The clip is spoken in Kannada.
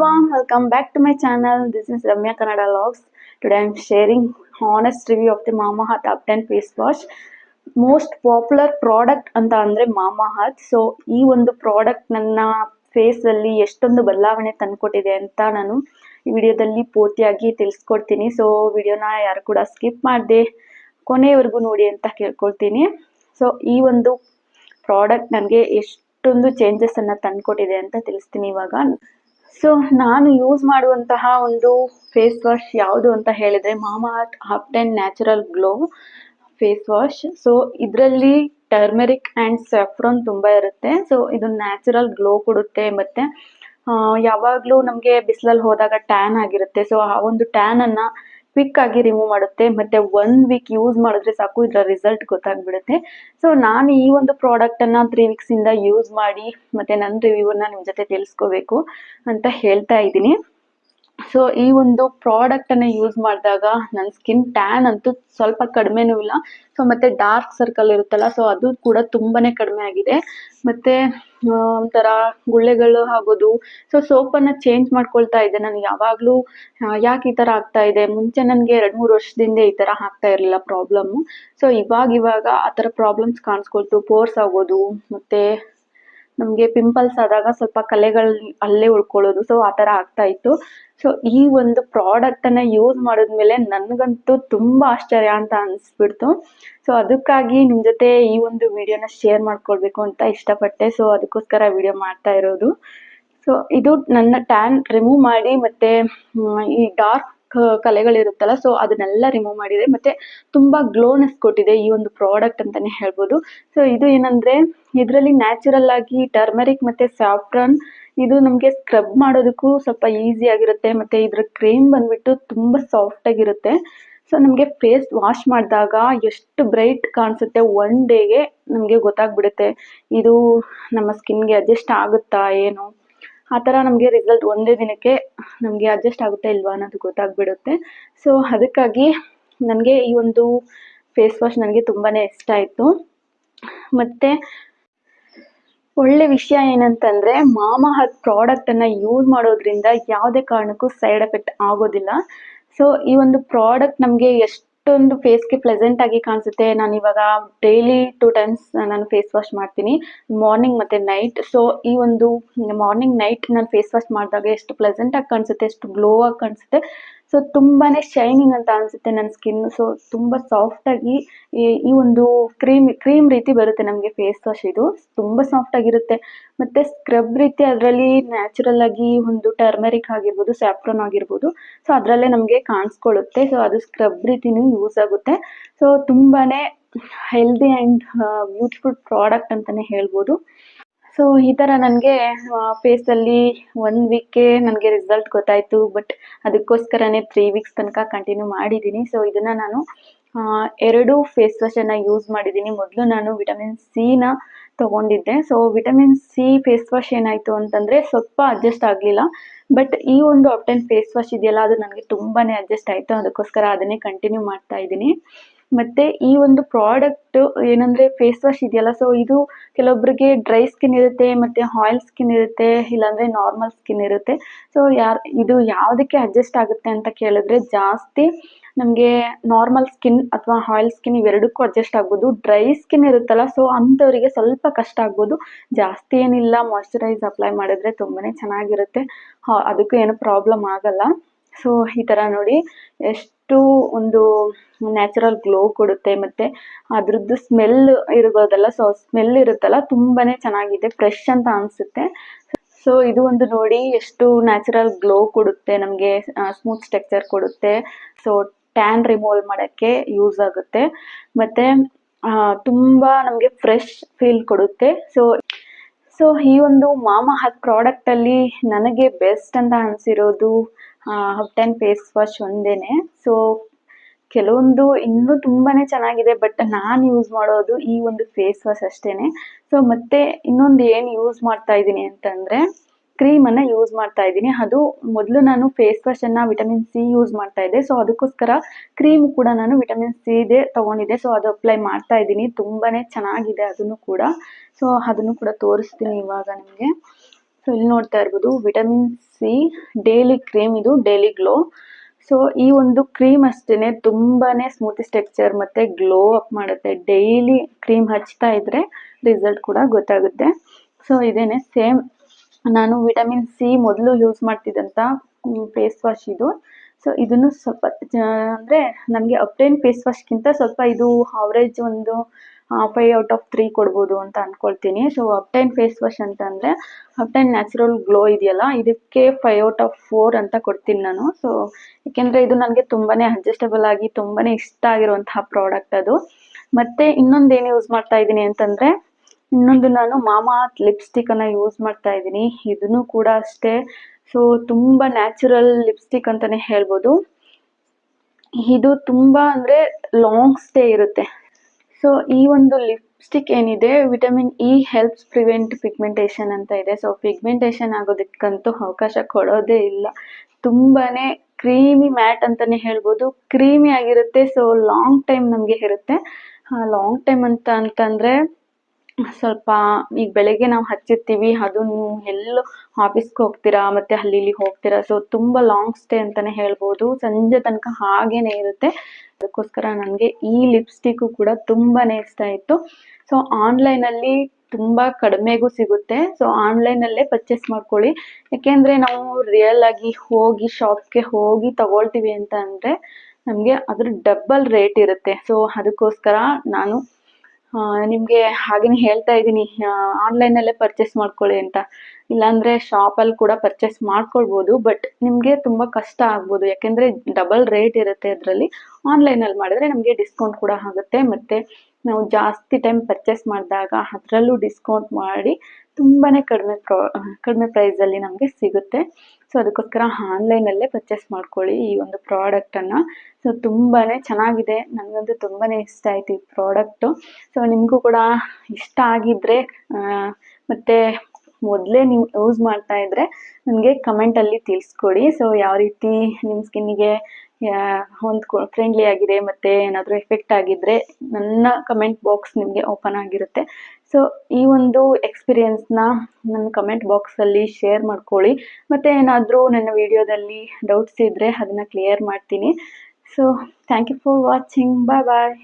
everyone, welcome back to my channel. This is Ramya Kannada Logs. Today I'm sharing honest review of the Mama Earth Up 10 face wash. Most popular product ಅಂತ ಅಂದರೆ ಮಾಮಾ ಹತ್ ಸೊ ಈ ಒಂದು ಪ್ರಾಡಕ್ಟ್ ನನ್ನ ಫೇಸಲ್ಲಿ ಎಷ್ಟೊಂದು ಬದಲಾವಣೆ ತಂದುಕೊಟ್ಟಿದೆ ಅಂತ ನಾನು ಈ ವಿಡಿಯೋದಲ್ಲಿ ಪೂರ್ತಿಯಾಗಿ ತಿಳಿಸ್ಕೊಡ್ತೀನಿ ಸೊ ವಿಡಿಯೋನ ಯಾರು ಕೂಡ ಸ್ಕಿಪ್ ಮಾಡದೆ ಕೊನೆಯವರೆಗೂ ನೋಡಿ ಅಂತ ಕೇಳ್ಕೊಳ್ತೀನಿ ಸೊ ಈ ಒಂದು ಪ್ರಾಡಕ್ಟ್ ನನಗೆ ಎಷ್ಟೊಂದು ಚೇಂಜಸನ್ನು ತಂದುಕೊಟ್ಟಿದೆ ಅಂತ ತಿಳಿಸ್ತೀನಿ ಇವಾಗ ಸೊ ನಾನು ಯೂಸ್ ಮಾಡುವಂತಹ ಒಂದು ಫೇಸ್ ವಾಶ್ ಯಾವುದು ಅಂತ ಹೇಳಿದರೆ Mama half ten natural glow face wash so ಇದರಲ್ಲಿ ಟರ್ಮೆರಿಕ್ ಆ್ಯಂಡ್ ಸ್ಯಾಫ್ರಾನ್ ತುಂಬ ಇರುತ್ತೆ. ಸೊ ಇದು ನ್ಯಾಚುರಲ್ ಗ್ಲೋ ಕೊಡುತ್ತೆ ಮತ್ತು ಯಾವಾಗಲೂ ನಮಗೆ ಬಿಸಿಲಲ್ಲಿ ಹೋದಾಗ ಟ್ಯಾನ್ ಆಗಿರುತ್ತೆ. ಸೊ ಆ ಒಂದು ಟ್ಯಾನನ್ನು ಕ್ವಿಕ್ ಆಗಿ ರಿಮೂವ್ ಮಾಡುತ್ತೆ, ಮತ್ತೆ ಒನ್ ವೀಕ್ ಯೂಸ್ ಮಾಡಿದ್ರೆ ಸಾಕು, ಇದರ ರಿಸಲ್ಟ್ ಗೊತ್ತಾಗ್ಬಿಡುತ್ತೆ. ಸೊ ನಾನು ಈ ಒಂದು ಪ್ರಾಡಕ್ಟ್ ಅನ್ನ ತ್ರೀ ವೀಕ್ಸ್ ಇಂದ ಯೂಸ್ ಮಾಡಿ, ಮತ್ತೆ ನನ್ನ ರಿವ್ಯೂವನ್ನು ನಿಮ್ಮ ಜೊತೆ ತಿಳಿಸ್ಕೋಬೇಕು ಅಂತ ಹೇಳ್ತಾ ಇದ್ದೀನಿ. ಸೊ ಈ ಒಂದು ಪ್ರಾಡಕ್ಟ್ ಪ್ರಾಡಕ್ಟನ್ನು ಯೂಸ್ ಮಾಡಿದಾಗ ನನ್ನ ಸ್ಕಿನ್ ಟ್ಯಾನ್ ಅಂತೂ ಸ್ವಲ್ಪ ಕಡಿಮೆನೂ ಇಲ್ಲ. ಸೊ ಮತ್ತೆ ಡಾರ್ಕ್ ಸರ್ಕಲ್ ಇರುತ್ತಲ್ಲ ಸೊ ಅದು ಕೂಡ ತುಂಬಾನೇ ಕಡಿಮೆ ಆಗಿದೆ. ಮತ್ತೆ ಒಂಥರ ಗುಳ್ಳೆಗಳು ಆಗೋದು. ಸೊ ಸೋಪನ್ನು ಚೇಂಜ್ ಮಾಡ್ಕೊಳ್ತಾ ಇದ್ದೆ ನಾನು ಯಾವಾಗಲೂ. ಯಾಕೆ ಈ ತರ ಆಗ್ತಾ ಇದೆ? ಮುಂಚೆ ನನಗೆ ಎರಡು ಮೂರು ವರ್ಷದಿಂದ ಈ ತರ ಆಗ್ತಾ ಇರಲಿಲ್ಲ ಪ್ರಾಬ್ಲಮ್ ಸೊ ಇವಾಗ ಇವಾಗ ಆ ಥರ ಪ್ರಾಬ್ಲಮ್ಸ್ ಕಾಣಿಸ್ಕೊಳ್ತು. ಪೋರ್ಸ್ ಆಗೋದು, ಮತ್ತೆ ನಮಗೆ ಪಿಂಪಲ್ಸ್ ಆದಾಗ ಸ್ವಲ್ಪ ಕಲೆಗಳು ಅಲ್ಲೇ ಉಳ್ಕೊಳ್ಳೋದು. ಸೊ ಆ ಥರ ಆಗ್ತಾ ಇತ್ತು. ಸೊ ಈ ಒಂದು ಪ್ರಾಡಕ್ಟನ್ನು ಯೂಸ್ ಮಾಡಿದ್ಮೇಲೆ ನನಗಂತೂ ತುಂಬ ಆಶ್ಚರ್ಯ ಅಂತ ಅನಿಸ್ಬಿಡ್ತು. ಸೊ ಅದಕ್ಕಾಗಿ ನಿಮ್ಮ ಜೊತೆ ಈ ಒಂದು ವಿಡಿಯೋನ ಶೇರ್ ಮಾಡ್ಕೊಳ್ಬೇಕು ಅಂತ ಇಷ್ಟಪಟ್ಟೆ. ಸೊ ಅದಕ್ಕೋಸ್ಕರ ವಿಡಿಯೋ ಮಾಡ್ತಾ ಇರೋದು. ಸೊ ಇದು ನನ್ನ ಟ್ಯಾನ್ ರಿಮೂವ್ ಮಾಡಿ ಮತ್ತು ಈ ಡಾರ್ಕ್ ಕಲೆಗಳಿರುತ್ತಲ್ಲ ಸೊ ಅದನ್ನೆಲ್ಲ ರಿಮೂವ್ ಮಾಡಿದೆ. ಮತ್ತೆ ತುಂಬ ಗ್ಲೋನೆಸ್ ಕೊಟ್ಟಿದೆ ಈ ಒಂದು ಪ್ರಾಡಕ್ಟ್ ಅಂತಾನೆ ಹೇಳ್ಬೋದು. ಸೊ ಇದು ಏನಂದ್ರೆ, ಇದರಲ್ಲಿ ನ್ಯಾಚುರಲ್ ಆಗಿ ಟರ್ಮರಿಕ್ ಮತ್ತೆ ಸ್ಯಾಫ್ರಾನ್ ಇದು ನಮಗೆ ಸ್ಕ್ರಬ್ ಮಾಡೋದಕ್ಕೂ ಸ್ವಲ್ಪ ಈಸಿ ಆಗಿರುತ್ತೆ, ಮತ್ತು ಇದರ ಕ್ರೀಮ್ ಬಂದುಬಿಟ್ಟು ತುಂಬ ಸಾಫ್ಟಾಗಿರುತ್ತೆ ಸೊ ನಮಗೆ ಫೇಸ್ ವಾಶ್ ಮಾಡಿದಾಗ ಎಷ್ಟು ಬ್ರೈಟ್ ಕಾಣಿಸುತ್ತೆ ಒನ್ ಡೇಗೆ ನಮಗೆ ಗೊತ್ತಾಗ್ಬಿಡುತ್ತೆ. ಇದು ನಮ್ಮ ಸ್ಕಿನ್ಗೆ ಅಡ್ಜಸ್ಟ್ ಆಗುತ್ತಾ ಏನು? ಆ ಥರ ನಮಗೆ ರಿಸಲ್ಟ್ ಒಂದೇ ದಿನಕ್ಕೆ ನಮಗೆ ಅಡ್ಜಸ್ಟ್ ಆಗುತ್ತಾ ಇಲ್ವಾ ಅನ್ನೋದು ಗೊತ್ತಾಗ್ಬಿಡುತ್ತೆ. ಸೊ ಅದಕ್ಕಾಗಿ ನನಗೆ ಈ ಒಂದು ಫೇಸ್ ವಾಶ್ ನನಗೆ ತುಂಬಾ ಇಷ್ಟ ಆಯಿತು. ಮತ್ತು ಒಳ್ಳೆ ವಿಷಯ ಏನಂತಂದ್ರೆ ಮಾಮಾ ಪ್ರಾಡಕ್ಟ್ ಅನ್ನ ಯೂಸ್ ಮಾಡೋದ್ರಿಂದ ಯಾವುದೇ ಕಾರಣಕ್ಕೂ ಸೈಡ್ ಎಫೆಕ್ಟ್ ಆಗೋದಿಲ್ಲ. ಸೊ ಈ ಒಂದು ಪ್ರಾಡಕ್ಟ್ ನಮಗೆ ಎಷ್ಟೊಂದು ಫೇಸ್ಗೆ ಪ್ಲೆಸೆಂಟ್ ಆಗಿ ಕಾಣಿಸುತ್ತೆ. ನಾನು ಇವಾಗ ಡೈಲಿ ಟೂ ಟೈಮ್ಸ್ ನಾನು ಫೇಸ್ ವಾಶ್ ಮಾಡ್ತೀನಿ. ಮಾರ್ನಿಂಗ್ ಮತ್ತೆ ನೈಟ್ ಸೊ ಈ ಒಂದು ಮಾರ್ನಿಂಗ್ ನೈಟ್ ನಾನು ಫೇಸ್ ವಾಶ್ ಮಾಡಿದಾಗ ಎಷ್ಟು ಪ್ಲೆಸೆಂಟಾಗಿ ಕಾಣಿಸುತ್ತೆ, ಎಷ್ಟು ಗ್ಲೋ ಆಗಿ ಕಾಣಿಸುತ್ತೆ. ಸೊ ತುಂಬಾ ಶೈನಿಂಗ್ ಅಂತ ಅನಿಸುತ್ತೆ ನನ್ನ ಸ್ಕಿನ್ ಸೊ ತುಂಬ ಸಾಫ್ಟಾಗಿ ಈ ಒಂದು ಕ್ರೀಮ್ ಕ್ರೀಮ್ ರೀತಿ ಬರುತ್ತೆ ನಮಗೆ ಫೇಸ್ ವಾಶ್ ಇದು. ತುಂಬ ಸಾಫ್ಟಾಗಿರುತ್ತೆ ಮತ್ತು ಸ್ಕ್ರಬ್ ರೀತಿ ಅದರಲ್ಲಿ ನ್ಯಾಚುರಲ್ ಆಗಿ ಒಂದು ಟರ್ಮೆರಿಕ್ ಆಗಿರ್ಬೋದು ಸ್ಯಾಫ್ರೋನ್ ಆಗಿರ್ಬೋದು. ಸೊ ಅದರಲ್ಲೇ ನಮಗೆ ಕಾಣಿಸ್ಕೊಳ್ಳುತ್ತೆ. ಸೊ ಅದು ಸ್ಕ್ರಬ್ ರೀತಿನೂ ಯೂಸ್ ಆಗುತ್ತೆ. ಸೊ ತುಂಬಾ ಹೆಲ್ದಿ ಆ್ಯಂಡ್ ಬ್ಯೂಟಿಫುಲ್ ಪ್ರಾಡಕ್ಟ್ ಅಂತಲೇ ಹೇಳ್ಬೋದು. ಸೊ ಈ ಥರ ನನಗೆ ಫೇಸಲ್ಲಿ ಒನ್ ವೀಕ್ಗೆ ನನಗೆ ರಿಸಲ್ಟ್ ಗೊತ್ತಾಯಿತು ಬಟ್ ಅದಕ್ಕೋಸ್ಕರನೇ ತ್ರೀ ವೀಕ್ಸ್ ತನಕ ಕಂಟಿನ್ಯೂ ಮಾಡಿದ್ದೀನಿ ಸೊ ಇದನ್ನು ನಾನು ಎರಡು ಫೇಸ್ ವಾಶನ್ನು ಯೂಸ್ ಮಾಡಿದ್ದೀನಿ ಮೊದಲು ನಾನು ವಿಟಮಿನ್ ಸಿನ ತೊಗೊಂಡಿದ್ದೆ. So vitamin C face wash ಏನಾಯಿತು ಅಂತಂದರೆ ಸ್ವಲ್ಪ ಅಡ್ಜಸ್ಟ್ ಆಗಲಿಲ್ಲ. ಬಟ್ ಈ ಒಂದು ಅಪ್ಟೆನ್ ಫೇಸ್ ವಾಶ್ ಇದೆಯಲ್ಲ, ಅದು ನನಗೆ ತುಂಬಾ ಅಡ್ಜಸ್ಟ್ ಆಯಿತು. ಅದಕ್ಕೋಸ್ಕರ ಅದನ್ನೇ ಕಂಟಿನ್ಯೂ ಮಾಡ್ತಾ ಇದ್ದೀನಿ ಮತ್ತು ಈ ಒಂದು ಪ್ರಾಡಕ್ಟ್ ಏನಂದರೆ ಫೇಸ್ ವಾಶ್ ಇದೆಯಲ್ಲ ಸೊ ಇದು ಕೆಲವೊಬ್ಬರಿಗೆ ಡ್ರೈ ಸ್ಕಿನ್ ಇರುತ್ತೆ, ಮತ್ತು ಆಯಿಲ್ ಸ್ಕಿನ್ ಇರುತ್ತೆ, ಇಲ್ಲಾಂದರೆ ನಾರ್ಮಲ್ ಸ್ಕಿನ್ ಇರುತ್ತೆ. ಸೊ ಯಾರು, ಇದು ಯಾವುದಕ್ಕೆ ಅಡ್ಜಸ್ಟ್ ಆಗುತ್ತೆ ಅಂತ ಕೇಳಿದ್ರೆ ಜಾಸ್ತಿ ನಮಗೆ ನಾರ್ಮಲ್ ಸ್ಕಿನ್ ಅಥವಾ ಆಯಿಲ್ ಸ್ಕಿನ್ ಇವೆರಡಕ್ಕೂ ಅಡ್ಜಸ್ಟ್ ಆಗ್ಬೋದು. ಡ್ರೈ ಸ್ಕಿನ್ ಇರುತ್ತಲ್ಲ ಸೊ ಅಂಥವರಿಗೆ ಸ್ವಲ್ಪ ಕಷ್ಟ ಆಗ್ಬೋದು. ಜಾಸ್ತಿ ಏನಿಲ್ಲ ಮಾಯ್ಶ್ಚರೈಸ್ ಅಪ್ಲೈ ಮಾಡಿದ್ರೆ ತುಂಬಾ ಚೆನ್ನಾಗಿರುತ್ತೆ. ಅದಕ್ಕೂ ಏನು ಪ್ರಾಬ್ಲಮ್ ಆಗಲ್ಲ. ಸೊ ಈ ಥರ ನೋಡಿ, ಎಷ್ಟು ಒಂದು ನ್ಯಾಚುರಲ್ ಗ್ಲೋ ಕೊಡುತ್ತೆ ಮತ್ತು ಅದ್ರದ್ದು ಸ್ಮೆಲ್ ಇರ್ಬೋದಲ್ಲ ಸೊ ಸ್ಮೆಲ್ ಇರುತ್ತಲ್ಲ ತುಂಬಾ ಚೆನ್ನಾಗಿದೆ ಫ್ರೆಶ್ ಅಂತ ಅನಿಸುತ್ತೆ. ಸೊ ಇದು ಒಂದು ನೋಡಿ ಎಷ್ಟು ನ್ಯಾಚುರಲ್ ಗ್ಲೋ ಕೊಡುತ್ತೆ, ನಮಗೆ ಸ್ಮೂತ್ ಸ್ಟ್ರಕ್ಚರ್ ಕೊಡುತ್ತೆ. ಸೊ ಟ್ಯಾನ್ ರಿಮೂವಲ್ ಮಾಡೋಕ್ಕೆ ಯೂಸ್ ಆಗುತ್ತೆ. ಮತ್ತು ತುಂಬ ನಮಗೆ ಫ್ರೆಶ್ ಫೀಲ್ ಕೊಡುತ್ತೆ. ಸೊ ಸೊ ಈ ಒಂದು ಮಾಮಾ ಹತ್ ಪ್ರಾಡಕ್ಟಲ್ಲಿ ನನಗೆ ಬೆಸ್ಟ್ ಅಂತ ಅನಿಸಿರೋದು ಟೆನ್ ಫೇಸ್ ವಾಶ್ ಒಂದೇನೆ. ಸೊ ಕೆಲವೊಂದು ಇನ್ನೂ ತುಂಬಾ ಚೆನ್ನಾಗಿದೆ ಬಟ್ ನಾನು ಯೂಸ್ ಮಾಡೋದು ಈ ಒಂದು ಫೇಸ್ ವಾಶ್ ಅಷ್ಟೇ ಸೊ ಮತ್ತೆ ಇನ್ನೊಂದು ಏನು ಯೂಸ್ ಮಾಡ್ತಾ ಇದ್ದೀನಿ ಅಂತಂದರೆ ಕ್ರೀಮನ್ನು ಯೂಸ್ ಮಾಡ್ತಾ ಇದ್ದೀನಿ. ಅದು ಮೊದಲು ನಾನು ಫೇಸ್ ವಾಶನ್ನು ವಿಟಮಿನ್ ಸಿ ಯೂಸ್ ಮಾಡ್ತಾ ಇದ್ದೆ. ಸೊ ಅದಕ್ಕೋಸ್ಕರ ಕ್ರೀಮ್ ಕೂಡ ನಾನು ವಿಟಮಿನ್ ಸಿ ಇದೆ ತೊಗೊಂಡಿದ್ದೆ. ಸೊ ಅದು ಅಪ್ಲೈ ಮಾಡ್ತಾ ಇದ್ದೀನಿ. ತುಂಬಾ ಚೆನ್ನಾಗಿದೆ ಅದನ್ನು ಕೂಡ. ಸೊ ಅದನ್ನು ಕೂಡ ತೋರಿಸ್ತೀನಿ ಇವಾಗ ನಿಮಗೆ. ಸೊ ಇಲ್ಲಿ ನೋಡ್ತಾ ಇರ್ಬೋದು ವಿಟಮಿನ್ ಸಿ ಡೈಲಿ ಕ್ರೀಮ್ ಇದು ಡೈಲಿ ಗ್ಲೋ ಸೊ ಈ ಒಂದು ಕ್ರೀಮ್ ಅಷ್ಟೇ ತುಂಬಾನೇ ಸ್ಮೂತಿ ಟೆಕ್ಸ್ಚರ್ ಮತ್ತೆ ಗ್ಲೋ ಅಪ್ ಮಾಡುತ್ತೆ. ಡೈಲಿ ಕ್ರೀಮ್ ಹಚ್ತಾ ಇದ್ರೆ ರಿಸಲ್ಟ್ ಕೂಡ ಗೊತ್ತಾಗುತ್ತೆ. ಸೊ ಇದೇನೆ ಸೇಮ್ ನಾನು ವಿಟಮಿನ್ ಸಿ ಮೊದಲು ಯೂಸ್ ಮಾಡ್ತಿದ್ದಂಥ ಫೇಸ್ ವಾಶ್ ಇದು. ಸೊ ಇದನ್ನು ಸ್ವಲ್ಪ ಅಂದರೆ, ನನಗೆ ಅಪ್ಟೈನ್ ಫೇಸ್ ವಾಶ್ಗಿಂತ ಸ್ವಲ್ಪ ಇದು ಆವ್ರೇಜ್ ಒಂದು ಫೈವ್ ಔಟ್ ಆಫ್ ತ್ರೀ ಕೊಡ್ಬೋದು ಅಂತ ಅಂದ್ಕೊಳ್ತೀನಿ ಸೊ ಅಪ್ಟೈನ್ ಫೇಸ್ ವಾಶ್ ಅಂತಂದರೆ ಅಪ್ಟೈನ್ ನ್ಯಾಚುರಲ್ ಗ್ಲೋ ಇದೆಯಲ್ಲ, ಇದಕ್ಕೆ ಫೈವ್ ಔಟ್ ಆಫ್ ಫೋರ್ ಅಂತ ಕೊಡ್ತೀನಿ ನಾನು. ಸೊ ಏಕೆಂದರೆ ಇದು ನನಗೆ ತುಂಬಾ ಅಡ್ಜಸ್ಟಬಲ್ ಆಗಿ ತುಂಬಾ ಇಷ್ಟ ಆಗಿರುವಂತಹ ಪ್ರಾಡಕ್ಟ್ ಅದು. ಮತ್ತು ಇನ್ನೊಂದು ಏನು ಯೂಸ್ ಮಾಡ್ತಾ ಇದ್ದೀನಿ ಅಂತಂದರೆ, ಇನ್ನೊಂದು ನಾನು ಮಾಮಾ ಲಿಪ್ಸ್ಟಿಕ್ಕನ್ನು ಯೂಸ್ ಮಾಡ್ತಾ ಇದ್ದೀನಿ. ಇದನ್ನು ಕೂಡ ಅಷ್ಟೇ. ಸೊ ತುಂಬ ನ್ಯಾಚುರಲ್ ಲಿಪ್ಸ್ಟಿಕ್ ಅಂತಲೇ ಹೇಳ್ಬೋದು. ಇದು ತುಂಬ ಅಂದರೆ ಲಾಂಗ್ ಸ್ಟೇ ಇರುತ್ತೆ. ಸೊ ಈ ಒಂದು ಲಿಪ್ಸ್ಟಿಕ್ ಏನಿದೆ vitamin E helps prevent pigmentation ಅಂತ ಇದೆ. ಸೊ ಪಿಗ್ಮೆಂಟೇಷನ್ ಆಗೋದಕ್ಕಂತೂ ಅವಕಾಶ ಕೊಡೋದೇ ಇಲ್ಲ. ತುಂಬಾ ಕ್ರೀಮಿ ಮ್ಯಾಟ್ ಅಂತಲೇ ಹೇಳ್ಬೋದು. ಕ್ರೀಮಿ ಆಗಿರುತ್ತೆ ಸೊ ಲಾಂಗ್ ಟೈಮ್ ನಮಗೆ ಇರುತ್ತೆ. ಲಾಂಗ್ ಟೈಮ್ ಅಂತ ಅಂತಂದರೆ ಸ್ವಲ್ಪ ಈಗ ಬೆಳಗ್ಗೆ ನಾವು ಹಚ್ಚಿರ್ತೀವಿ, ಅದು ನೀವು ಎಲ್ಲೋ ಆಫೀಸ್ಗೆ ಹೋಗ್ತೀರಾ, ಮತ್ತು ಅಲ್ಲಿ ಇಲ್ಲಿ ಹೋಗ್ತೀರಾ ಸೊ ತುಂಬ ಲಾಂಗ್ ಸ್ಟೇ ಅಂತಲೇ ಹೇಳ್ಬೋದು. ಸಂಜೆ ತನಕ ಹಾಗೇನೆ ಇರುತ್ತೆ. ಅದಕ್ಕೋಸ್ಕರ ನನಗೆ ಈ ಲಿಪ್ಸ್ಟಿಕ್ಕು ಕೂಡ ತುಂಬಾ ಇಷ್ಟ ಆಯಿತು. ಸೊ ಆನ್ಲೈನಲ್ಲಿ ತುಂಬ ಕಡಿಮೆಗೂ ಸಿಗುತ್ತೆ. ಸೊ ಆನ್ಲೈನಲ್ಲೇ ಪರ್ಚೇಸ್ ಮಾಡ್ಕೊಳ್ಳಿ. ಯಾಕೆಂದರೆ ನಾವು ರಿಯಲ್ ಆಗಿ ಹೋಗಿ ಶಾಪ್ಗೆ ಹೋಗಿ ತಗೊಳ್ತೀವಿ ಅಂತ ಅಂದರೆ ನಮಗೆ ಅದ್ರ ಡಬ್ಬಲ್ ರೇಟ್ ಇರುತ್ತೆ. ಸೊ ಅದಕ್ಕೋಸ್ಕರ ನಾನು ನಿಮಗೆ ಹಾಗೇನೆ ಹೇಳ್ತಾ ಇದ್ದೀನಿ. ಆನ್ಲೈನಲ್ಲೇ ಪರ್ಚೇಸ್ ಮಾಡ್ಕೊಳ್ಳಿ ಅಂತ. ಇಲ್ಲಾಂದರೆ ಶಾಪಲ್ಲಿ ಕೂಡ ಪರ್ಚೇಸ್ ಮಾಡ್ಕೊಳ್ಬೋದು ಬಟ್ ನಿಮಗೆ ತುಂಬ ಕಷ್ಟ ಆಗ್ಬೋದು. ಯಾಕೆಂದರೆ ಡಬಲ್ ರೇಟ್ ಇರುತ್ತೆ ಅದರಲ್ಲಿ. ಆನ್ಲೈನಲ್ಲಿ ಮಾಡಿದ್ರೆ ನಮಗೆ ಡಿಸ್ಕೌಂಟ್ ಕೂಡ ಆಗುತ್ತೆ. ಮತ್ತು ನಾವು ಜಾಸ್ತಿ ಟೈಮ್ ಪರ್ಚೇಸ್ ಮಾಡಿದಾಗ ಅದರಲ್ಲೂ ಡಿಸ್ಕೌಂಟ್ ಮಾಡಿ ತುಂಬಾ ಕಡಿಮೆ ಪ್ರಾ ಕಡಿಮೆ ಪ್ರೈಸಲ್ಲಿ ನಮಗೆ ಸಿಗುತ್ತೆ. ಸೊ ಅದಕ್ಕೋಸ್ಕರ ಆನ್ಲೈನಲ್ಲೇ ಪರ್ಚೇಸ್ ಮಾಡ್ಕೊಳ್ಳಿ ಈ ಒಂದು ಪ್ರಾಡಕ್ಟನ್ನು ಸೊ ತುಂಬಾ ಚೆನ್ನಾಗಿದೆ. ನನಗಂತೂ ತುಂಬಾ ಇಷ್ಟ ಆಯ್ತು ಈ ಪ್ರಾಡಕ್ಟು ಸೊ ನಿಮಗೂ ಕೂಡ ಇಷ್ಟ ಆಗಿದ್ದರೆ ಮತ್ತು ಮೊದಲೇ ನೀವು ಯೂಸ್ ಮಾಡ್ತಾ ಇದ್ದರೆ ನನಗೆ ಕಮೆಂಟಲ್ಲಿ ತಿಳಿಸ್ಕೊಡಿ. ಸೊ ಯಾವ ರೀತಿ ನಿಮ್ಮ ಸ್ಕಿನ್ನಿಗೆ ಹೊಂದ್ಕೊ ಫ್ರೆಂಡ್ಲಿ ಆಗಿದೆ ಮತ್ತು ಏನಾದರೂ ಎಫೆಕ್ಟ್ ಆಗಿದ್ದರೆ ನನ್ನ ಕಮೆಂಟ್ ಬಾಕ್ಸ್ ನಿಮಗೆ ಓಪನ್ ಆಗಿರುತ್ತೆ. ಸೊ ಈ ಒಂದು ಎಕ್ಸ್ಪೀರಿಯೆನ್ಸ್ನ ನನ್ನ ಕಮೆಂಟ್ ಬಾಕ್ಸಲ್ಲಿ ಶೇರ್ ಮಾಡ್ಕೊಳ್ಳಿ. ಮತ್ತು ಏನಾದರೂ ನನ್ನ ವಿಡಿಯೋದಲ್ಲಿ ಡೌಟ್ಸ್ ಇದ್ದರೆ ಅದನ್ನು ಕ್ಲಿಯರ್ ಮಾಡ್ತೀನಿ. So thank you for watching bye bye